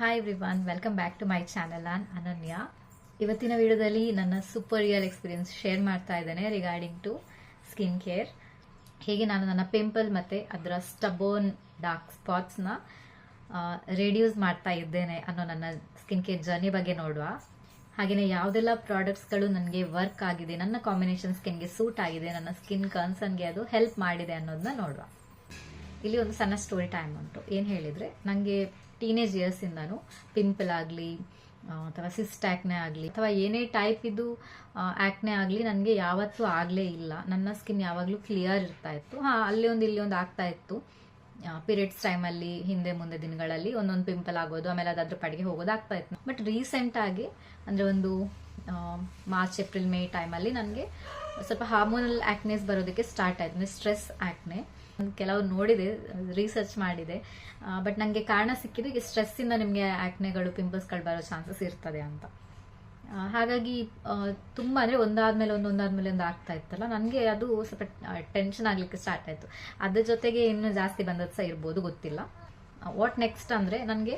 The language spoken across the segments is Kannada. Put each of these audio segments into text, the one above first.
Hi everyone welcome back to my channel on Ananya ಇವತ್ತಿನ ವಿಡಿಯೋದಲ್ಲಿ ನನ್ನ ಸೂಪರ್ ರಿಯಲ್ ಎಕ್ಸ್ಪೀರಿಯನ್ಸ್ ಶೇರ್ ಮಾಡ್ತಾ ಇದ್ದೇನೆ ರಿಗಾರ್ಡಿಂಗ್ ಟು ಸ್ಕಿನ್ ಕೇರ್ ಹೇಗೆ ನಾನು ನನ್ನ ಪಿಂಪಲ್ ಮತ್ತು ಅದರ ಸ್ಟಬೋನ್ ಡಾರ್ಕ್ ಸ್ಪಾಟ್ಸ್ನ ರೆಡ್ಯೂಸ್ ಮಾಡ್ತಾ ಇದ್ದೇನೆ ಅನ್ನೋ ನನ್ನ ಸ್ಕಿನ್ ಕೇರ್ ಜರ್ನಿ ಬಗ್ಗೆ ನೋಡುವ. ಹಾಗೆಯೇ ಯಾವುದೆಲ್ಲ ಪ್ರಾಡಕ್ಟ್ಸ್ಗಳು ನನಗೆ ವರ್ಕ್ ಆಗಿದೆ, ನನ್ನ ಕಾಂಬಿನೇಷನ್ ಸ್ಕಿನ್ಗೆ ಸೂಟ್ ಆಗಿದೆ, ನನ್ನ ಸ್ಕಿನ್ ಕನ್ಸರ್ನ್ಗೆ ಅದು ಹೆಲ್ಪ್ ಮಾಡಿದೆ ಅನ್ನೋದನ್ನ ನೋಡುವ. ಇಲ್ಲಿ ಒಂದು ಸಣ್ಣ ಸ್ಟೋರಿ ಟೈಮ್ ಉಂಟು. ಏನು ಹೇಳಿದರೆ ನನಗೆ ಟೀನೇಜ್ ಇಯರ್ಸಿಂದನೂ ಪಿಂಪಲ್ ಆಗಲಿ ಅಥವಾ ಸಿಸ್ಟ್ ಆಗಲಿ, ಅಥವಾ ಏನೇ ಟೈಪ್ ಇದು ಆ್ಯಕ್ನೆ ಆಗಲಿ ನನಗೆ ಯಾವತ್ತೂ ಆಗಲೇ ಇಲ್ಲ. ನನ್ನ ಸ್ಕಿನ್ ಯಾವಾಗಲೂ ಕ್ಲಿಯರ್ ಇರ್ತಾ ಇತ್ತು. ಹಾಂ, ಅಲ್ಲಿ ಒಂದು, ಇಲ್ಲಿ ಒಂದು ಆಗ್ತಾ ಇತ್ತು. ಪೀರಿಯಡ್ಸ್ ಟೈಮಲ್ಲಿ ಹಿಂದೆ, ಮುಂದೆ ದಿನಗಳಲ್ಲಿ ಒಂದೊಂದು ಪಿಂಪಲ್ ಆಗೋದು, ಆಮೇಲೆ ಅದಾದ್ರ ಪಡೆಗೆ ಹೋಗೋದು ಆಗ್ತಾ ಇತ್ತು. ಬಟ್ ರೀಸೆಂಟಾಗಿ ಅಂದರೆ ಒಂದು ಮಾರ್ಚ್ ಏಪ್ರಿಲ್ ಮೇ ಟೈಮಲ್ಲಿ ನನಗೆ ಸ್ವಲ್ಪ ಹಾರ್ಮೋನಲ್ ಆ್ಯಕ್ನೆಸ್ ಬರೋದಕ್ಕೆ ಸ್ಟಾರ್ಟ್ ಆಯ್ತು. ಸ್ಟ್ರೆಸ್ ಆ್ಯಕ್ನೆ ಕೆಲವು ನೋಡಿದೆ ರಿಸರ್ಚ್ ಮಾಡಿದೆ. ಬಟ್ ನನಗೆ ಕಾರಣ ಸಿಕ್ಕಿದ್ದು ಈಗ ಸ್ಟ್ರೆಸ್ಸಿಂದ ನಿಮಗೆ ಪಿಂಪಲ್ಸ್ ಪಿಂಪಲ್ಸ್ಗಳು ಬರೋ ಚಾನ್ಸಸ್ ಇರ್ತದೆ ಅಂತ. ಹಾಗಾಗಿ ತುಂಬಾ ತುಂಬ ಅಂದರೆ ಒಂದಾದ್ಮೇಲೆ ಒಂದು ಒಂದಾದ್ಮೇಲೆ ಒಂದು ಆಗ್ತಾ ಇತ್ತಲ್ಲ, ನನಗೆ ಅದು ಸ್ವಲ್ಪ ಟೆನ್ಷನ್ ಆಗ್ಲಿಕ್ಕೆ ಸ್ಟಾರ್ಟ್ ಆಯ್ತು. ಅದ್ರ ಜೊತೆಗೆ ಇನ್ನೂ ಜಾಸ್ತಿ ಬಂದದ್ದು ಸಹ ಇರ್ಬೋದು, ಗೊತ್ತಿಲ್ಲ. ವಾಟ್ ನೆಕ್ಸ್ಟ್ ಅಂದರೆ ನನಗೆ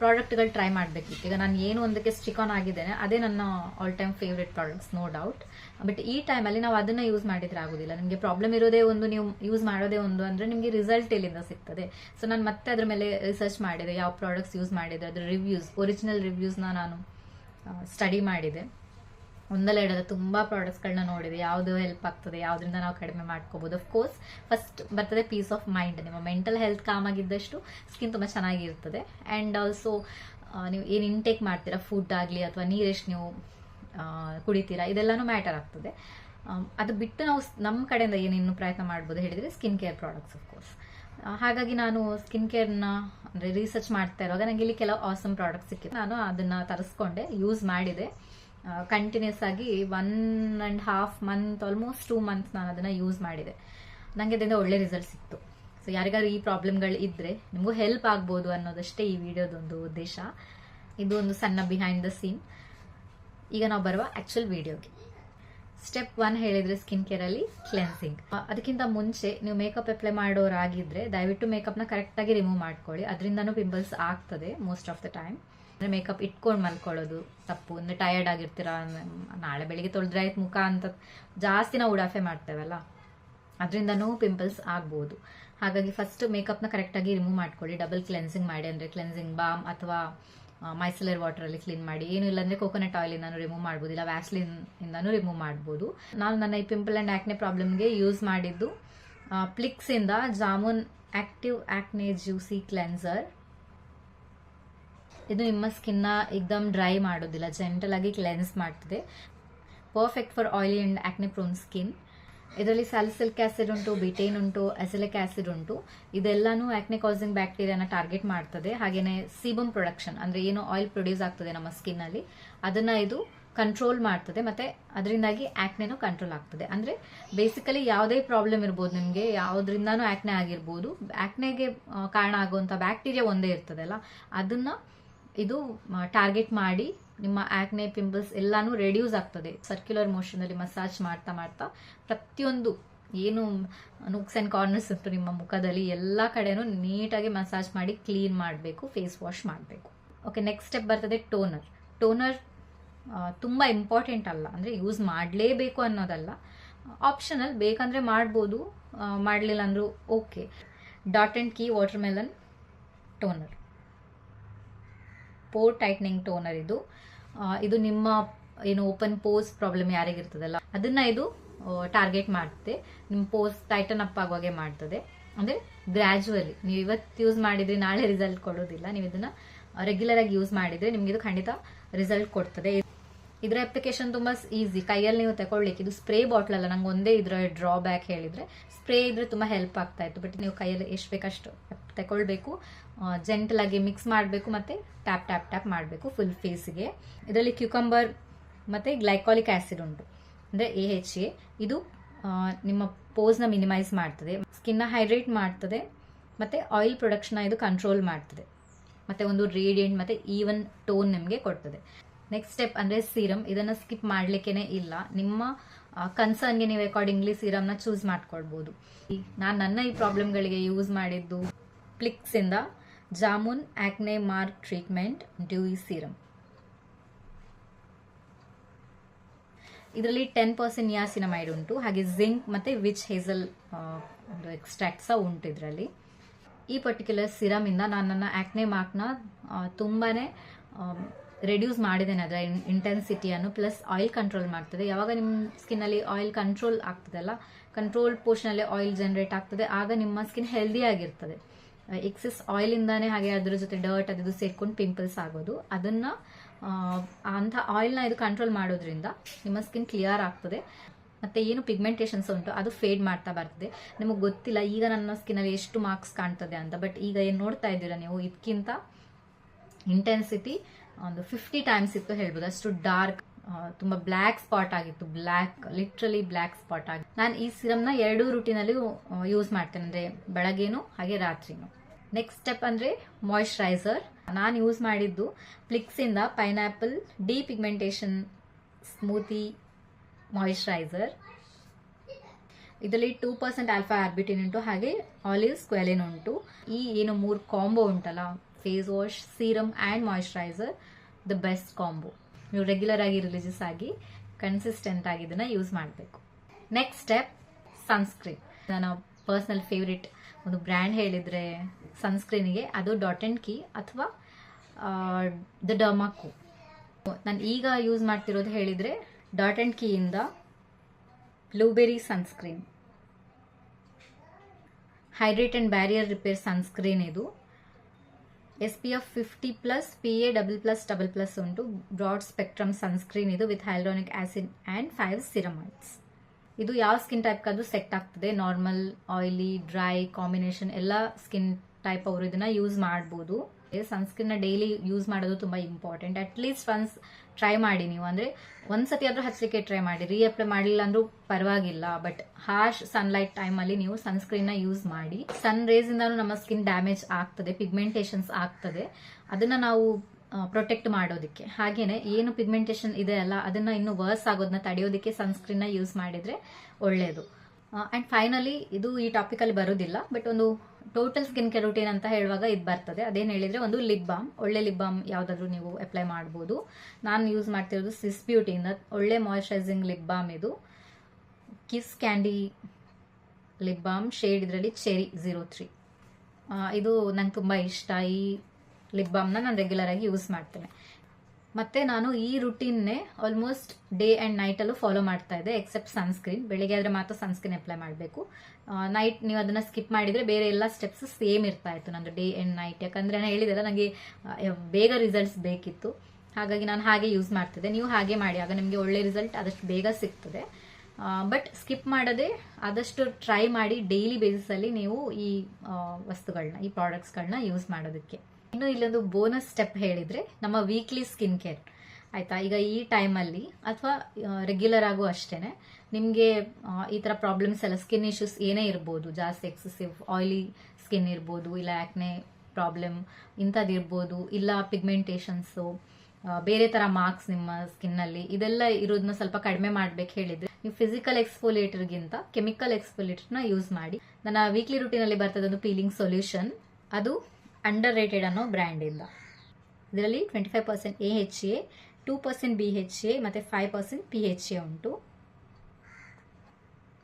ಪ್ರಾಡಕ್ಟ್ಗಳು ಟ್ರೈ ಮಾಡಬೇಕಿತ್ತು ಈಗ ನಾನು ಏನು ಒಂದಕ್ಕೆ ಸ್ಟಿಕ್ ಆನ್ ಆಗಿದ್ದೇನೆ, ಅದೇ ನನ್ನ all time favourite products no doubt but ಈ ಟೈಮಲ್ಲಿ ನಾವು ಅದನ್ನ ಯೂಸ್ ಮಾಡಿದ್ರೆ ಆಗೋದಿಲ್ಲ. ನಿಮಗೆ ಪ್ರಾಬ್ಲಮ್ ಇರೋದೇ ಒಂದು, ನೀವು ಯೂಸ್ ಮಾಡೋದೇ ಒಂದು ಅಂದರೆ ನಿಮಗೆ ರಿಸಲ್ಟ್ ಎಲ್ಲಿಂದ ಸಿಗ್ತದೆ? ಸೊ ನಾನು ಮತ್ತೆ ಅದ್ರ ಮೇಲೆ ರಿಸರ್ಚ್ ಮಾಡಿದೆ, ಯಾವ ಪ್ರಾಡಕ್ಟ್ಸ್ ಯೂಸ್ ಮಾಡಿದೆ, ಅದ್ರ ರಿವ್ಯೂಸ್ ಒರಿಜಿನಲ್ ರಿವ್ಯೂಸ್ನ ನಾನು ಸ್ಟಡಿ ಮಾಡಿದೆ. ಒಂದಲ್ಲ ಎರಡಲ್ಲ ತುಂಬ ಪ್ರಾಡಕ್ಟ್ಸ್ಗಳನ್ನ ನೋಡಿದೆ. ಯಾವುದು ಹೆಲ್ಪ್ ಆಗ್ತದೆ, ಯಾವುದರಿಂದ ನಾವು ಕಡಿಮೆ ಮಾಡ್ಕೋಬೋದು. ಕೋರ್ಸ್ ಫಸ್ಟ್ ಬರ್ತದೆ ಪೀಸ್ ಆಫ್ ಮೈಂಡ್ ನಿಮ್ಮ ಮೆಂಟಲ್ ಹೆಲ್ತ್ ಕಾಮ್ ಆಗಿದ್ದಷ್ಟು ಸ್ಕಿನ್ ತುಂಬ ಚೆನ್ನಾಗಿರ್ತದೆ. ಆ್ಯಂಡ್ ಆಲ್ಸೋ ನೀವು ಏನು ಇಂಟೇಕ್ ಮಾಡ್ತೀರಾ? ಫುಡ್ ಆಗಲಿ ಅಥವಾ ನೀರೆಷ್ಟು ನೀವು ಕುಡಿತೀರಾ? ಇದೆಲ್ಲನೂ ಮ್ಯಾಟರ್ ಆಗ್ತದೆ. ಅದು ಬಿಟ್ಟು ನಾವು ನಮ್ಮ ಕಡೆಯಿಂದ ಏನೇನು ಪ್ರಯತ್ನ ಮಾಡ್ಬೋದು ಹೇಳಿದರೆ skin care products of course ಹಾಗಾಗಿ ನಾನು ಸ್ಕಿನ್ ಕೇರ್ನ, ಅಂದರೆ ರಿಸರ್ಚ್ ಮಾಡ್ತಾ ಇರುವಾಗ ನನಗೆ ಇಲ್ಲಿ ಕೆಲವು ಆಸಮ್ ಪ್ರಾಡಕ್ಟ್ ಸಿಕ್ಕಿತ್ತು ನಾನು ಅದನ್ನು ತರಿಸ್ಕೊಂಡೆ ಯೂಸ್ ಮಾಡಿದೆ. ಕಂಟಿನ್ಯೂಸ್ ಆಗಿ one and half month almost two months ನಾನು ಅದನ್ನು ಯೂಸ್ ಮಾಡಿದೆ. ನನಗೆ ಅದರಿಂದ ಒಳ್ಳೆ ರಿಸಲ್ಟ್ ಸಿಕ್ತು. ಸೊ ಯಾರಿಗಾದ್ರು ಈ ಪ್ರಾಬ್ಲಮ್ಗಳು ಇದ್ದರೆ ನಿಮಗೂ ಹೆಲ್ಪ್ ಆಗ್ಬೋದು ಅನ್ನೋದಷ್ಟೇ ಈ ವಿಡಿಯೋದೊಂದು ಉದ್ದೇಶ. ಇದು ಒಂದು ಸಣ್ಣ ಬಿಹೈಂಡ್ ದ ಸೀನ್ ಈಗ ನಾವು ಬರುವ ಆಕ್ಚುಲ್ ವಿಡಿಯೋಗೆ ಸ್ಟೆಪ್ ಒನ್ ಹೇಳಿದ್ರೆ ಸ್ಕಿನ್ ಕೇರ್ ಅಲ್ಲಿ ಕ್ಲೆನ್ಸಿಂಗ್ ಅದಕ್ಕಿಂತ ಮುಂಚೆ ನೀವು ಮೇಕಪ್ ಅಪ್ಲೈ ಮಾಡೋರಾಗಿದ್ರೆ ದಯವಿಟ್ಟು ಮೇಕಪ್ನ ಕರೆಕ್ಟಾಗಿ ರಿಮೂವ್ ಮಾಡ್ಕೊಳ್ಳಿ. ಅದರಿಂದನೂ ಪಿಂಪಲ್ಸ್ ಆಗ್ತದೆ ಮೋಸ್ಟ್ ಆಫ್ ದ ಟೈಮ್ ಅಂದರೆ ಮೇಕಪ್ ಇಟ್ಕೊಂಡು ಮಲ್ಕೊಳ್ಳೋದು ತಪ್ಪು. ಅಂದರೆ ಟಯರ್ಡ್ ಆಗಿರ್ತೀರಾ, ನಾಳೆ ಬೆಳಿಗ್ಗೆ ತೊಳೆದ್ರೆ ಆಯ್ತು ಮುಖ ಅಂತ ಜಾಸ್ತಿ ನಾವು ಉಡಾಫೆ ಮಾಡ್ತೇವಲ್ಲ. ಅದರಿಂದನೂ ಪಿಂಪಲ್ಸ್ ಆಗ್ಬೋದು. ಹಾಗಾಗಿ ಫಸ್ಟ್ ಮೇಕಪ್ನ ಕರೆಕ್ಟಾಗಿ ರಿಮೂವ್ ಮಾಡ್ಕೊಳ್ಳಿ. ಡಬಲ್ ಕ್ಲೆನ್ಸಿಂಗ್ ಮಾಡಿ ಅಂದರೆ ಕ್ಲೆನ್ಸಿಂಗ್ ಬಾಮ್ ಅಥವಾ ಮೈಸಲರ್ ವಾಟರಲ್ಲಿ ಕ್ಲೀನ್ ಮಾಡಿ, ಏನು ಇಲ್ಲಾಂದರೆ ಕೋಕೋನಟ್ ಆಯಿಲಿಂದನೂ ರಿಮೂವ್ ಮಾಡಬಹುದು ಇಲ್ಲ ವ್ಯಾಸ್ಲಿನ್ ಇಂದನೂ ರಿಮೂವ್ ಮಾಡ್ಬೋದು. ನಾನು ನನ್ನ ಈ ಪಿಂಪಲ್ ಆ್ಯಂಡ್ ಆ್ಯಕ್ನೆ ಪ್ರಾಬ್ಲಮ್ಗೆ ಯೂಸ್ ಮಾಡಿದ್ದು ಪ್ಲಿಕ್ಸಿಂದ jamun active acne juicy cleanser ಇದು ನಿಮ್ಮ ಸ್ಕಿನ್ನ ಎಕ್ದಮ್ ಡ್ರೈ ಮಾಡೋದಿಲ್ಲ ಜೆಂಟಲ್ ಆಗಿ ಕ್ಲೆನ್ಸ್ ಮಾಡ್ತದೆ. Perfect for oily and acne prone skin ಇದರಲ್ಲಿ ಸ್ಯಾಲಿಸಿಲ್ಕ್ ಆಸಿಡ್ ಉಂಟು, ಬಿಟೇನ್ ಉಂಟು, ಅಸಿಲಿಕ್ ಆಸಿಡ್ ಉಂಟು. ಇದೆಲ್ಲಾನು ಆಕ್ನೆ ಕಾಸಿಂಗ್ ಬ್ಯಾಕ್ಟೀರಿಯಾನ ಟಾರ್ಗೆಟ್ ಮಾಡ್ತದೆ. ಹಾಗೆಯೇ ಸೀಬಮ್ ಪ್ರೊಡಕ್ಷನ್ ಅಂದ್ರೆ ಏನು ಆಯಿಲ್ ಪ್ರೊಡ್ಯೂಸ್ ಆಗ್ತದೆ ನಮ್ಮ ಸ್ಕಿನ್ ಅಲ್ಲಿ. ಅದನ್ನ ಇದು ಕಂಟ್ರೋಲ್ ಮಾಡ್ತದೆ. ಮತ್ತೆ ಅದರಿಂದಾಗಿ ಆ್ಯಕ್ನೆನೂ ಕಂಟ್ರೋಲ್ ಆಗ್ತದೆ. ಅಂದರೆ ಬೇಸಿಕಲಿ ಯಾವುದೇ ಪ್ರಾಬ್ಲಮ್ ಇರ್ಬೋದು ನಿಮಗೆ, ಯಾವುದರಿಂದನೂ ಆಕ್ನೆ ಆಗಿರ್ಬೋದು. ಆಕ್ನೆಗೆ ಕಾರಣ ಆಗುವಂಥ ಬ್ಯಾಕ್ಟೀರಿಯಾ ಒಂದೇ ಇರ್ತದಲ್ಲ, ಅದನ್ನು ಇದು ಟಾರ್ಗೆಟ್ ಮಾಡಿ ನಿಮ್ಮ ಆಕ್ನೆ ಪಿಂಪಲ್ಸ್ ಎಲ್ಲಾನು ರೆಡ್ಯೂಸ್ ಆಗ್ತದೆ. ಸರ್ಕ್ಯುಲರ್ ಮೋಷನಲ್ಲಿ ಮಸಾಜ್ ಮಾಡ್ತಾ ಮಾಡ್ತಾ ಪ್ರತಿಯೊಂದು ಏನು ನುಕ್ಸ್ ಆ್ಯಂಡ್ ಕಾರ್ನರ್ಸ್ ಉಂಟು ನಿಮ್ಮ ಮುಖದಲ್ಲಿ ಎಲ್ಲ ಕಡೆನೂ ನೀಟಾಗಿ ಮಸಾಜ್ ಮಾಡಿ ಕ್ಲೀನ್ ಮಾಡಬೇಕು ಫೇಸ್ ವಾಶ್ ಮಾಡಬೇಕು. ಓಕೆ ನೆಕ್ಸ್ಟ್ ಸ್ಟೆಪ್ ಬರ್ತದೆ ಟೋನರ್ ಟೋನರ್ ತುಂಬ ಇಂಪಾರ್ಟೆಂಟ್ ಅಲ್ಲ. ಅಂದರೆ ಯೂಸ್ ಮಾಡಲೇಬೇಕು ಅನ್ನೋದಲ್ಲ. ಆಪ್ಷನಲ್ ಬೇಕಂದರೆ ಮಾಡ್ಬೋದು. ಮಾಡಲಿಲ್ಲ ಅಂದರೂ okay Dot and Key watermelon toner pore tightening toner ಇದು. ಇದು ನಿಮ್ಮ, ಏನು ಓಪನ್ ಪೋಸ್ ಪ್ರಾಬ್ಲಮ್ ಯಾರಿಗಿರ್ತದಲ್ಲ, ಅದನ್ನ ಇದು ಟಾರ್ಗೆಟ್ ಮಾಡುತ್ತೆ ನಿಮ್ಮ ಪೋಸ್ ಟೈಟನ್ ಅಪ್ ಆಗುವಾಗೆ ಮಾಡ್ತದೆ. ಅಂದ್ರೆ ಗ್ರ್ಯಾಜುವಲಿ ನೀವು ಇವತ್ತು ಯೂಸ್ ಮಾಡಿದ್ರೆ ನಾಳೆ ರಿಸಲ್ಟ್ ಕೊಡೋದಿಲ್ಲ. ನೀವು ಇದನ್ನ ರೆಗ್ಯುಲರ್ ಆಗಿ ಯೂಸ್ ಮಾಡಿದ್ರೆ ನಿಮ್ಗೆ ಇದು ಖಂಡಿತ ರಿಸಲ್ಟ್ ಕೊಡ್ತದೆ. ಇದರ ಅಪ್ಲಿಕೇಶನ್ ತುಂಬಾ ಈಸಿ ಕೈಯಲ್ಲಿ ನೀವು ತಗೊಳ್ಳಿಕ್ಕೆ. ಇದು ಸ್ಪ್ರೇ ಬಾಟ್ಲ್ ಅಲ್ಲ, ನಂಗೆ ಒಂದೇ ಇದರ ಡ್ರಾಬ್ಯಾಕ್ ಹೇಳಿದ್ರೆ. ಸ್ಪ್ರೇ ಇದ್ರೆ ತುಂಬಾ ಹೆಲ್ಪ್ ಆಗ್ತಾ ಇತ್ತು. ಬಟ್ ನೀವು ಕೈಯಲ್ಲಿ ಎಷ್ಟು ಬೇಕಷ್ಟು ತಗೊಳ್ಬೇಕು. ಜೆಂಟಲ್ ಆಗಿ ಮಿಕ್ಸ್ ಮಾಡಬೇಕು ಮತ್ತೆ ಟ್ಯಾಪ್ ಟ್ಯಾಪ್ ಟ್ಯಾಪ್ ಮಾಡಬೇಕು ಫುಲ್ ಫೇಸ್ಗೆ ಇದರಲ್ಲಿ ಕ್ಯೂಕಂಬರ್ ಮತ್ತೆ ಗ್ಲೈಕಾಲಿಕ್ ಆಸಿಡ್ ಉಂಟು. ಅಂದ್ರೆ ಎ ಹೆಚ್ ಎ ಇದು ನಿಮ್ಮ ಪೋಸ್ನ ಮಿನಿಮೈಸ್ ಮಾಡ್ತದೆ. ಸ್ಕಿನ್ನ ಹೈಡ್ರೇಟ್ ಮಾಡ್ತದೆ. ಮತ್ತೆ ಆಯಿಲ್ ಪ್ರೊಡಕ್ಷನ್ ಇದು ಕಂಟ್ರೋಲ್ ಮಾಡ್ತದೆ. ಮತ್ತೆ ಒಂದು ರೇಡಿಯಂಟ್ ಮತ್ತೆ ಈವನ್ ಟೋನ್ ನಿಮಗೆ ಕೊಡ್ತದೆ. ನೆಕ್ಸ್ಟ್ ಸ್ಟೆಪ್ ಅಂದ್ರೆ ಸೀರಮ್ ಇದನ್ನ ಸ್ಕಿಪ್ ಮಾಡ್ಲಿಕ್ಕೇನೆ ಇಲ್ಲ. ನಿಮ್ಮ ಕನ್ಸರ್ನ್ಗೆ ನೀವು ಅಕಾರ್ಡಿಂಗ್ಲಿ ಸೀರಮ್ನ ಚೂಸ್ ಮಾಡ್ಕೊಳ್ಬೋದು. ನಾನು ನನ್ನ ಈ ಪ್ರಾಬ್ಲಮ್ಗಳಿಗೆ ಯೂಸ್ ಮಾಡಿದ್ದು ಪ್ಲಿಕ್ಸಿಂದ jamun acne mark treatment dewy serum ಇದರಲ್ಲಿ ಟೆನ್ ಪರ್ಸೆಂಟ್ ನಿಯಾಸಿನಮೈಡ್ ಉಂಟು. ಹಾಗೆ ಜಿಂಕ್ ಮತ್ತು ವಿಚ್ ಹೇಸಲ್ ಎಕ್ಸ್ಟ್ರಾಕ್ಟ್ ಸಹ ಉಂಟು ಇದರಲ್ಲಿ. ಈ ಪರ್ಟಿಕ್ಯುಲರ್ ಸಿರಮಿಂದ ನಾನು ನನ್ನ ಆಕ್ನೆ ಮಾರ್ಕ್ನ ತುಂಬಾ ರೆಡ್ಯೂಸ್ ಮಾಡಿದ್ದೇನೆ ಅದರ ಇಂಟೆನ್ಸಿಟಿಯನ್ನು ಪ್ಲಸ್ ಆಯಿಲ್ ಕಂಟ್ರೋಲ್ ಮಾಡ್ತದೆ. ಯಾವಾಗ ನಿಮ್ಮ ಸ್ಕಿನ್ನಲ್ಲಿ ಆಯಿಲ್ ಕಂಟ್ರೋಲ್ ಆಗ್ತದಲ್ಲ ಕಂಟ್ರೋಲ್ ಪೋರ್ಷನಲ್ಲಿ ಆಯಿಲ್ ಜನರೇಟ್ ಆಗ್ತದೆ, ಆಗ ನಿಮ್ಮ ಸ್ಕಿನ್ ಹೆಲ್ದಿ ಆಗಿರ್ತದೆ. ಎಕ್ಸೆಸ್ ಆಯಿಲಿಂದಾನೇ ಹಾಗೆ ಅದ್ರ ಜೊತೆ ಡರ್ಟ್ ಅದು ಸೇರ್ಕೊಂಡು ಪಿಂಪಲ್ಸ್ ಆಗೋದು. ಅದನ್ನ ಅಂಥ ಆಯಿಲ್ನ ಇದು ಕಂಟ್ರೋಲ್ ಮಾಡೋದ್ರಿಂದ ನಿಮ್ಮ ಸ್ಕಿನ್ ಕ್ಲಿಯರ್ ಆಗ್ತದೆ. ಮತ್ತೆ ಏನು ಪಿಗ್ಮೆಂಟೇಷನ್ಸ್ ಉಂಟು, ಅದು ಫೇಡ್ ಮಾಡ್ತಾ ಬರ್ತದೆ. ನಿಮಗೆ ಗೊತ್ತಿಲ್ಲ, ಈಗ ನನ್ನ ಸ್ಕಿನ್ನಲ್ಲಿ ಎಷ್ಟು ಮಾರ್ಕ್ಸ್ ಕಾಣ್ತದೆ ಅಂತ ಬಟ್ ಈಗ ಏನು ನೋಡ್ತಾ ಇದ್ದೀರಾ ನೀವು? ಇದಕ್ಕಿಂತ ಇಂಟೆನ್ಸಿಟಿ ಒಂದು ಫಿಫ್ಟಿ ಟೈಮ್ಸ್ ಇತ್ತು ಹೇಳ್ಬೋದು. ಅಷ್ಟು ಡಾರ್ಕ್ ತುಂಬ ಬ್ಲ್ಯಾಕ್ ಸ್ಪಾಟ್ ಆಗಿತ್ತು. ಬ್ಲ್ಯಾಕ್ ಲಿಟ್ರಲಿ ಬ್ಲ್ಯಾಕ್ ಸ್ಪಾಟ್ ಆಗಿತ್ತು ನಾನು ಈ ಸಿರಮ್ನ ಎರಡೂ ರೂಟಿನಲ್ಲಿ ಯೂಸ್ ಮಾಡ್ತೇನೆ. ಅಂದರೆ ಬೆಳಗ್ಗೆನೂ ಹಾಗೆ ರಾತ್ರಿನೂ. ನೆಕ್ಸ್ಟ್ ಸ್ಟೆಪ್ ಅಂದರೆ ಮಾಯಿಶ್ಚರೈಸರ್ ನಾನು ಯೂಸ್ ಮಾಡಿದ್ದು ಫ್ಲಿಕ್ಸಿಂದ pineapple depigmentation smoothie moisturiser ಇದರಲ್ಲಿ ಟೂ ಪರ್ಸೆಂಟ್ ಆಲ್ಫಾ ಆರ್ಬಿಟಿನ್ ಉಂಟು, ಹಾಗೆ ಆಲಿವ್ ಸ್ಕ್ವೆಲಿನ್ ಉಂಟು. ಈ ಏನು ಮೂರು ಕಾಂಬೋ ಉಂಟಲ್ಲ face wash serum and moisturiser the best combo ನೀವು ರೆಗ್ಯುಲರ್ ಆಗಿ ರಿಲೀಜಿಯಸ್ ಆಗಿ ಕನ್ಸಿಸ್ಟೆಂಟ್ ಆಗಿ ಇದನ್ನ ಯೂಸ್ ಮಾಡಬೇಕು. ನೆಕ್ಸ್ಟ್ ಸ್ಟೆಪ್ ಸನ್ಸ್ಕ್ರೀನ್ ನನ್ನ ಪರ್ಸನಲ್ ಫೇವ್ರೆಟ್ ಒಂದು ಬ್ರ್ಯಾಂಡ್ ಹೇಳಿದ್ರೆ ಸನ್ಸ್ಕ್ರೀನಿಗೆ ಅದು ಡಾಟ್ ಆ್ಯಂಡ್ ಕೀ ಅಥವಾ ದ ಡಮಾಕು ನಾನು ಈಗ ಯೂಸ್ ಮಾಡ್ತಿರೋದು ಹೇಳಿದ್ರೆ Dot and ಕೀಯಿಂದ blueberry sunscreen hydrate and barrier repair sunscreen ಇದು. S P F fifty plus P A double plus double plus ಉಂಟು. ಬ್ರಾಡ್ ಸ್ಪೆಕ್ಟ್ರಮ್ ಸನ್ಸ್ಕ್ರೀನ್ ಇದು with hyaluronic acid and five ceramides ಇದು ಯಾವ ಸ್ಕಿನ್ ಟೈಪ್ಗಾದ್ರೂ ಸೆಟ್ ಆಗ್ತದೆ. ನಾರ್ಮಲ್ ಆಯಿಲಿ ಡ್ರೈ ಕಾಂಬಿನೇಷನ್ ಎಲ್ಲ ಸ್ಕಿನ್ ಟೈಪ್ ಅವರು ಇದನ್ನ ಯೂಸ್ ಮಾಡ್ಬೋದು. ಸನ್ಸ್ಕ್ರೀನ್ನ ಡೈಲಿ ಯೂಸ್ ಮಾಡೋದು ತುಂಬ ಇಂಪಾರ್ಟೆಂಟ್ ಅಟ್ಲೀಸ್ಟ್ ಒನ್ಸ್ ಟ್ರೈ ಮಾಡಿ ನೀವು. ಅಂದರೆ ಒಂದ್ಸತಿ ಆದ್ರೂ ಹಚ್ಚಲಿಕ್ಕೆ ಟ್ರೈ ಮಾಡಿ. ರೀಅಪ್ಲೈ ಮಾಡಿಲ್ಲ ಅಂದ್ರೂ ಪರವಾಗಿಲ್ಲ ಬಟ್ ಹಾರ್ಶ್ ಸನ್ಲೈಟ್ ಟೈಮಲ್ಲಿ ನೀವು ಸನ್ಸ್ಕ್ರೀನ್ನ ಯೂಸ್ ಮಾಡಿ. ಸನ್ ರೇಸಿಂದನೂ ನಮ್ಮ ಸ್ಕಿನ್ ಡ್ಯಾಮೇಜ್ ಆಗ್ತದೆ ಪಿಗ್ಮೆಂಟೇಷನ್ಸ್ ಆಗ್ತದೆ. ಅದನ್ನ ನಾವು ಪ್ರೊಟೆಕ್ಟ್ ಮಾಡೋದಕ್ಕೆ. ಹಾಗೇನೆ ಏನು ಪಿಗ್ಮೆಂಟೇಷನ್ ಇದೆ ಅಲ್ಲ, ಅದನ್ನ ಇನ್ನು ವರ್ಸ್ ಆಗೋದನ್ನ ತಡೆಯೋದಕ್ಕೆ ಸನ್ಸ್ಕ್ರೀನ್ನ ಯೂಸ್ ಮಾಡಿದ್ರೆ ಒಳ್ಳೆಯದು ಅಂಡ್ ಫೈನಲಿ ಇದು ಈ ಟಾಪಿಕಲ್ಲಿ ಬರೋದಿಲ್ಲ ಬಟ್ ಒಂದು ಟೋಟಲ್ ಸ್ಕಿನ್ ಕೇರ್ ರುಟೀನ್ ಅಂತ ಹೇಳುವಾಗ ಇದು ಬರ್ತದೆ. ಅದೇನು ಹೇಳಿದರೆ ಒಂದು ಲಿಪ್ ಬಾಮ್ ಒಳ್ಳೆ ಲಿಪ್ ಬಾಮ್ ಯಾವುದಾದ್ರೂ ನೀವು ಅಪ್ಲೈ ಮಾಡ್ಬೋದು. ನಾನು ಯೂಸ್ ಮಾಡ್ತಿರೋದು ಸಿಸ್ ಬ್ಯೂಟಿಯಿಂದ ಒಳ್ಳೆ ಮಾಯಶ್ಚರೈಸಿಂಗ್ ಲಿಪ್ ಬಾಮ್ ಇದು. Kiss Candy lip balm shade ಇದರಲ್ಲಿ ಚೆರಿ ಝೀರೋ ತ್ರೀ ಇದು ನಂಗೆ ತುಂಬ ಇಷ್ಟ. ಈ ಲಿಪ್ ಬಾಮ್ನ ನಾನು ರೆಗ್ಯುಲರ್ ಆಗಿ ಯೂಸ್ ಮಾಡ್ತೇನೆ. ಮತ್ತೆ ನಾನು ಈ ರುಟೀನ್ನೇ ಆಲ್ಮೋಸ್ಟ್ ಡೇ ಆ್ಯಂಡ್ ನೈಟಲ್ಲೂ ಫಾಲೋ ಮಾಡ್ತಾ ಇದ್ದೆ ಎಕ್ಸೆಪ್ಟ್ ಸನ್ಸ್ಕ್ರೀನ್ ಬೆಳಿಗ್ಗೆ ಆದರೆ ಮಾತ್ರ ಸನ್ಸ್ಕ್ರೀನ್ ಅಪ್ಲೈ ಮಾಡಬೇಕು. ನೈಟ್ ನೀವು ಅದನ್ನು ಸ್ಕಿಪ್ ಮಾಡಿದರೆ ಬೇರೆ ಎಲ್ಲ ಸ್ಟೆಪ್ಸ್ ಸೇಮ್ ಇರ್ತಾ ಇತ್ತು ನಂದು ಡೇ ಆ್ಯಂಡ್ ನೈಟ್ ಯಾಕಂದರೆ ನಾನು ಹೇಳಿದೆಲ್ಲ ನನಗೆ ಬೇಗ ರಿಸಲ್ಟ್ಸ್ ಬೇಕಿತ್ತು. ಹಾಗಾಗಿ ನಾನು ಹಾಗೆ ಯೂಸ್ ಮಾಡ್ತಿದ್ದೆ. ನೀವು ಹಾಗೆ ಮಾಡಿ, ಆಗ ನಿಮಗೆ ಒಳ್ಳೆ ರಿಸಲ್ಟ್ ಆದಷ್ಟು ಬೇಗ ಸಿಗ್ತದೆ. ಬಟ್ ಸ್ಕಿಪ್ ಮಾಡದೆ ಆದಷ್ಟು ಟ್ರೈ ಮಾಡಿ ಡೈಲಿ ಬೇಸಿಸಲ್ಲಿ ನೀವು ಈ ವಸ್ತುಗಳನ್ನ ಈ ಪ್ರಾಡಕ್ಟ್ಸ್ಗಳನ್ನ ಯೂಸ್ ಮಾಡೋದಕ್ಕೆ. ಇನ್ನು ಇಲ್ಲೊಂದು ಬೋನಸ್ ಸ್ಟೆಪ್ ಹೇಳಿದ್ರೆ ನಮ್ಮ ವೀಕ್ಲಿ ಸ್ಕಿನ್ ಕೇರ್ ಆಯ್ತಾ? ಈಗ ಈ ಟೈಮಲ್ಲಿ ಅಥವಾ ರೆಗ್ಯುಲರ್ ಆಗು ಅಷ್ಟೇನೆ, ನಿಮಗೆ ಈ ಥರ ಪ್ರಾಬ್ಲಮ್ಸ್ ಎಲ್ಲ ಸ್ಕಿನ್ ಇಶ್ಯೂಸ್ ಏನೇ ಇರ್ಬೋದು, ಜಾಸ್ತಿ ಎಕ್ಸೆಸಿವ್ ಆಯಿಲಿ ಸ್ಕಿನ್ ಇರ್ಬೋದು, ಇಲ್ಲ ಆಕ್ನೆ ಪ್ರಾಬ್ಲಮ್ ಇಂಥದ್ದು ಇರ್ಬೋದು, ಇಲ್ಲ ಪಿಗ್ಮೆಂಟೇಷನ್ಸು ಬೇರೆ ತರ ಮಾರ್ಕ್ಸ್ ನಿಮ್ಮ ಸ್ಕಿನ್ನಲ್ಲಿ ಇದೆಲ್ಲ ಇರೋದನ್ನ ಸ್ವಲ್ಪ ಕಡಿಮೆ ಮಾಡ್ಬೇಕು ಹೇಳಿದ್ರೆ, ನೀವು ಫಿಸಿಕಲ್ ಎಕ್ಸ್ಫೋಲಿಯೇಟರ್ಗಿಂತ ಕೆಮಿಕಲ್ ಎಕ್ಸ್ಫೋಲಿಯೇಟರ್ನ ಯೂಸ್ ಮಾಡಿ, ನನ್ನ ವೀಕ್ಲಿ ರುಟೀನಲ್ಲಿ ಬರ್ತದೊಂದು ಪೀಲಿಂಗ್ ಸೊಲ್ಯೂಷನ್ ಅದು ಅಂಡರ್ ರೇಟೆಡ್ ಅನ್ನೋ ಬ್ರ್ಯಾಂಡಿಂದ ಇದರಲ್ಲಿ twenty five percent A H A two percent B H A ಮತ್ತು five percent P H A ಉಂಟು.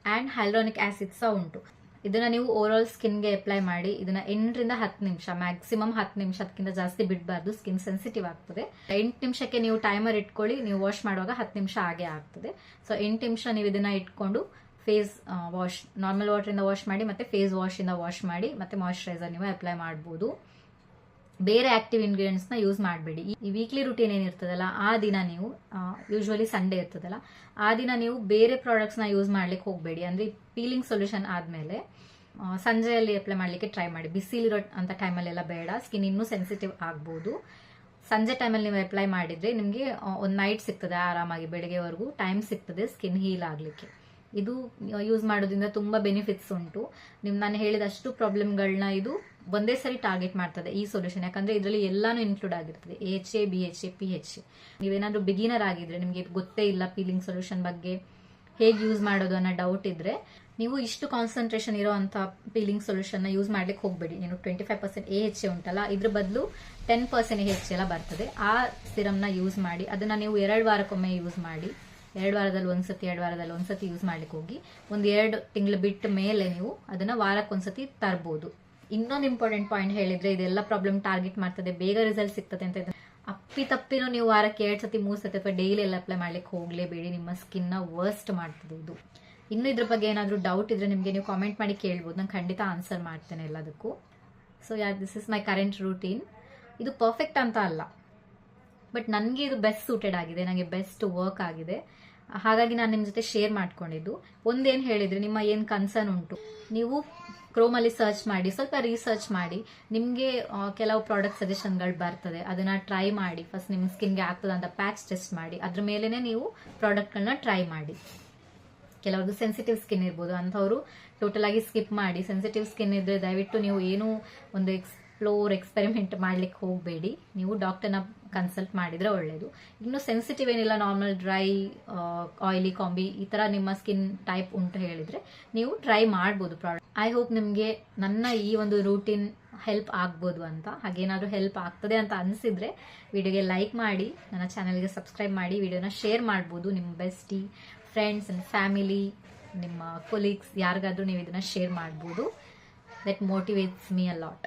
ಆ್ಯಂಡ್ ಹೈಲ್ರಾನಿಕ್ ಆಸಿಡ್ ಸಹ ಉಂಟು. ಇದನ್ನು ನೀವು ಓವರಾಲ್ ಸ್ಕಿನ್ಗೆ ಅಪ್ಲೈ ಮಾಡಿ, ಇದನ್ನು ಎಂಟರಿಂದ ಹತ್ತು ನಿಮಿಷ ಮ್ಯಾಕ್ಸಿಮಮ್ ಹತ್ತು ನಿಮಿಷ ಅದಕ್ಕಿಂತ ಜಾಸ್ತಿ ಬಿಡಬಾರ್ದು ಸ್ಕಿನ್ ಸೆನ್ಸಿಟಿವ್ ಆಗ್ತದೆ. ಎಂಟು ನಿಮಿಷಕ್ಕೆ ನೀವು ಟೈಮರ್ ಇಟ್ಕೊಳ್ಳಿ, ನೀವು ವಾಶ್ ಮಾಡುವಾಗ ಹತ್ತು ನಿಮಿಷ ಹಾಗೆ ಆಗ್ತದೆ. ಸೊ ಎಂಟು ನಿಮಿಷ ನೀವು ಇದನ್ನು ಇಟ್ಕೊಂಡು ಫೇಸ್ ವಾಶ್ ನಾರ್ಮಲ್ ವಾಟರಿಂದ ವಾಶ್ ಮಾಡಿ ಮತ್ತೆ ಫೇಸ್ ವಾಶಿಂದ ವಾಶ್ ಮಾಡಿ ಮತ್ತೆ ಮಾಯಶ್ಚರೈಸರ್ ನೀವು ಅಪ್ಲೈ ಮಾಡ್ಬೋದು. ಬೇರೆ ಆಕ್ಟಿವ್ ಇಂಗ್ರೀಡಿಯೆಂಟ್ಸ್ನ ಯೂಸ್ ಮಾಡಬೇಡಿ. ಈ ವೀಕ್ಲಿ ರುಟೀನ್ ಏನಿರ್ತದಲ್ಲ ಆ ದಿನ ನೀವು ಯೂಶ್ವಲಿ ಸಂಡೇ ಇರ್ತದಲ್ಲ, ಆ ದಿನ ನೀವು ಬೇರೆ ಪ್ರಾಡಕ್ಟ್ಸ್ನ ಯೂಸ್ ಮಾಡ್ಲಿಕ್ಕೆ ಹೋಗಬೇಡಿ. ಅಂದರೆ ಪೀಲಿಂಗ್ ಸೊಲ್ಯೂಷನ್ ಆದಮೇಲೆ ಸಂಜೆಯಲ್ಲಿ ಅಪ್ಲೈ ಮಾಡಲಿಕ್ಕೆ ಟ್ರೈ ಮಾಡಿ. ಬಿಸಿಲಿರೋ ಅಂತ ಟೈಮಲ್ಲೆಲ್ಲ ಬೇಡ ಸ್ಕಿನ್ ಇನ್ನೂ ಸೆನ್ಸಿಟಿವ್ ಆಗ್ಬೋದು. ಸಂಜೆ ಟೈಮಲ್ಲಿ ನೀವು ಅಪ್ಲೈ ಮಾಡಿದ್ರೆ ನಿಮಗೆ ಒಂದು ನೈಟ್ ಸಿಗ್ತದೆ ಆರಾಮಾಗಿ, ಬೆಳಗ್ಗೆವರೆಗೂ ಟೈಮ್ ಸಿಗ್ತದೆ ಸ್ಕಿನ್ ಹೀಲ್ ಆಗಲಿಕ್ಕೆ. ಇದು ಯೂಸ್ ಮಾಡೋದ್ರಿಂದ ತುಂಬ ಬೆನಿಫಿಟ್ಸ್ ಉಂಟು. ನಿಮ್, ನಾನು ಹೇಳಿದಷ್ಟು ಪ್ರಾಬ್ಲಮ್ಗಳನ್ನ ಇದು ಒಂದೇ ಸರಿ ಟಾರ್ಗೆಟ್ ಮಾಡ್ತದೆ ಈ ಸೊಲ್ಯೂಷನ್ ಯಾಕಂದ್ರೆ ಇದರಲ್ಲಿ ಎಲ್ಲಾನು ಇನ್ಕ್ಲೂಡ್ ಆಗಿರ್ತದೆ. H A B H A P H A ನೀವೇನಾದ್ರೂ ಬಿಗಿನರ್ ಆಗಿದ್ರೆ ನಿಮಗೆ ಗೊತ್ತೇ ಇಲ್ಲ ಪೀಲಿಂಗ್ ಸೊಲ್ಯೂಷನ್ ಬಗ್ಗೆ, ಹೇಗೆ ಯೂಸ್ ಮಾಡೋದು ಅನ್ನೋ ಡೌಟ್ ಇದ್ರೆ, ನೀವು ಇಷ್ಟು ಕಾನ್ಸಂಟ್ರೇಷನ್ ಇರೋವಂಥ ಪೀಲಿಂಗ್ ಸೊಲ್ಯೂಷನ್ನ ಯೂಸ್ ಮಾಡ್ಲಿಕ್ಕೆ ಹೋಗಬೇಡಿ. ಏನು twenty five percent A H ಉಂಟಲ್ಲ, ಇದ್ರ ಬದಲು ಟೆನ್ ಪರ್ಸೆಂಟ್ ಎ ಎಚ್ ಎಲ್ಲ ಬರ್ತದೆ. ಆ ಸಿರಮ್ನ ಯೂಸ್ ಮಾಡಿ, ಅದನ್ನ ನೀವು ಎರಡು ವಾರಕ್ಕೊಮ್ಮೆ ಯೂಸ್ ಮಾಡಿ ಎರಡು ವಾರದಲ್ಲಿ ಒಂದ್ಸತಿ ಎರಡು ವಾರದಲ್ಲಿ ಒಂದ್ಸತಿ ಯೂಸ್ ಮಾಡ್ಲಿಕ್ಕೆ ಹೋಗಿ, ಒಂದು ಎರಡು ತಿಂಗಳು ಬಿಟ್ಟ ಮೇಲೆ ನೀವು ಅದನ್ನ ವಾರಕ್ಕೆ ಒಂದ್ಸತಿ ತರ್ಬೋದು. ಇನ್ನೊಂದು ಇಂಪಾರ್ಟೆಂಟ್ ಪಾಯಿಂಟ್ ಹೇಳಿದ್ರೆ ಇದೆಲ್ಲ ಪ್ರಾಬ್ಲಮ್ ಟಾರ್ಗೆಟ್ ಮಾಡ್ತದೆ, ಬೇಗ ರಿಸಲ್ಟ್ ಸಿಗ್ತದೆ ಅಂತ ಅಪ್ಪಿ ತಪ್ಪಿನೂ ನೀವು ವಾರಕ್ಕೆ ಎರಡು ಸತಿ, ಮೂರು ಸತಿ ಅಥವಾ ಡೈಲಿ ಎಲ್ಲ ಅಪ್ಲೈ ಮಾಡ್ಲಿಕ್ಕೆ ಹೋಗ್ಲೇಬೇಡಿ, ನಿಮ್ಮ ಸ್ಕಿನ್ನ ವರ್ಸ್ಟ್ ಮಾಡ್ತದೆ ಇದು. ಇನ್ನು ಇದ್ರ ಬಗ್ಗೆ ಏನಾದರೂ ಡೌಟ್ ಇದ್ರೆ ನಿಮಗೆ ನೀವು ಕಾಮೆಂಟ್ ಮಾಡಿ ಕೇಳ್ಬೋದು, ನಾನು ಖಂಡಿತ ಆನ್ಸರ್ ಮಾಡ್ತೇನೆ ಎಲ್ಲದಕ್ಕೂ. So yeah this is my current routine ಇದು ಪರ್ಫೆಕ್ಟ್ ಅಂತ ಅಲ್ಲ ಬಟ್ ನನಗೆ ಇದು ಬೆಸ್ಟ್ ಸೂಟೆಡ್ ಆಗಿದೆ ನನಗೆ ಬೆಸ್ಟ್ ವರ್ಕ್ ಆಗಿದೆ. ಹಾಗಾಗಿ ನಾನು ನಿಮ್ಮ ಜೊತೆ ಶೇರ್ ಮಾಡ್ಕೊಂಡಿದ್ದು. ಒಂದೇನು ಹೇಳಿದ್ರೆ ನಿಮ್ಮ ಏನು ಕನ್ಸರ್ನ್ ಉಂಟು, ನೀವು ಕ್ರೋಮಲ್ಲಿ ಸರ್ಚ್ ಮಾಡಿ, ಸ್ವಲ್ಪ ರಿಸರ್ಚ್ ಮಾಡಿ, ನಿಮಗೆ ಕೆಲವು ಪ್ರಾಡಕ್ಟ್ ಸಜೆಷನ್ಗಳು ಬರ್ತದೆ. ಅದನ್ನ ಟ್ರೈ ಮಾಡಿ. ಫಸ್ಟ್ ನಿಮ್ಮ ಸ್ಕಿನ್ಗೆ ಆಗ್ತದ ಅಂತ ಪ್ಯಾಚ್ ಟೆಸ್ಟ್ ಮಾಡಿ. ಅದ್ರ ಮೇಲೆನೆ ನೀವು ಪ್ರಾಡಕ್ಟ್ಗಳನ್ನ ಟ್ರೈ ಮಾಡಿ. ಕೆಲವರು ಸೆನ್ಸಿಟಿವ್ ಸ್ಕಿನ್ ಇರ್ಬೋದು. ಅಂಥವ್ರು ಟೋಟಲ್ ಆಗಿ ಸ್ಕಿಪ್ ಮಾಡಿ. ಸೆನ್ಸಿಟಿವ್ ಸ್ಕಿನ್ ಇದ್ರೆ ದಯವಿಟ್ಟು ನೀವು ಏನು ಒಂದು ಎಕ್ಸ್ಪ್ಲೋರ್ ಎಕ್ಸ್ಪೆರಿಮೆಂಟ್ ಮಾಡ್ಲಿಕ್ಕೆ ಹೋಗಬೇಡಿ. ನೀವು ಡಾಕ್ಟರ್ನ ಕನ್ಸಲ್ಟ್ ಮಾಡಿದ್ರೆ ಒಳ್ಳೇದು. ಇನ್ನು ಸೆನ್ಸಿಟಿವ್ ಏನಿಲ್ಲ ನಾರ್ಮಲ್ ಡ್ರೈ ಆಯಿಲಿ ಕಾಂಬಿ ಈ ತರ ನಿಮ್ಮ ಸ್ಕಿನ್ ಟೈಪ್ ಉಂಟು ಹೇಳಿದ್ರೆ ನೀವು ಟ್ರೈ ಮಾಡ್ಬೋದು ಪ್ರಾಡಕ್ಟ್ ಐ ಹೋಪ್ ನಿಮಗೆ ನನ್ನ ಈ ಒಂದು ರೂಟೀನ್ ಹೆಲ್ಪ್ ಆಗ್ಬೋದು ಅಂತ. ಹಾಗೇನಾದ್ರೂ ಹೆಲ್ಪ್ ಆಗ್ತದೆ ಅಂತ ಅನಿಸಿದ್ರೆ ವಿಡಿಯೋಗೆ ಲೈಕ್ ಮಾಡಿ, ನನ್ನ ಚಾನೆಲ್ಗೆ ಸಬ್ಸ್ಕ್ರೈಬ್ ಮಾಡಿ, ವಿಡಿಯೋನ ಶೇರ್ ಮಾಡ್ಬೋದು ನಿಮ್ಮ ಬೆಸ್ಟಿ ಫ್ರೆಂಡ್ಸ್ ಅಂಡ್ ಫ್ಯಾಮಿಲಿ ನಿಮ್ಮ ಕೊಲೀಗ್ಸ್ ಯಾರಿಗಾದ್ರೂ ನೀವು ಇದನ್ನ ಶೇರ್ ಮಾಡ್ಬೋದು. That motivates me a lot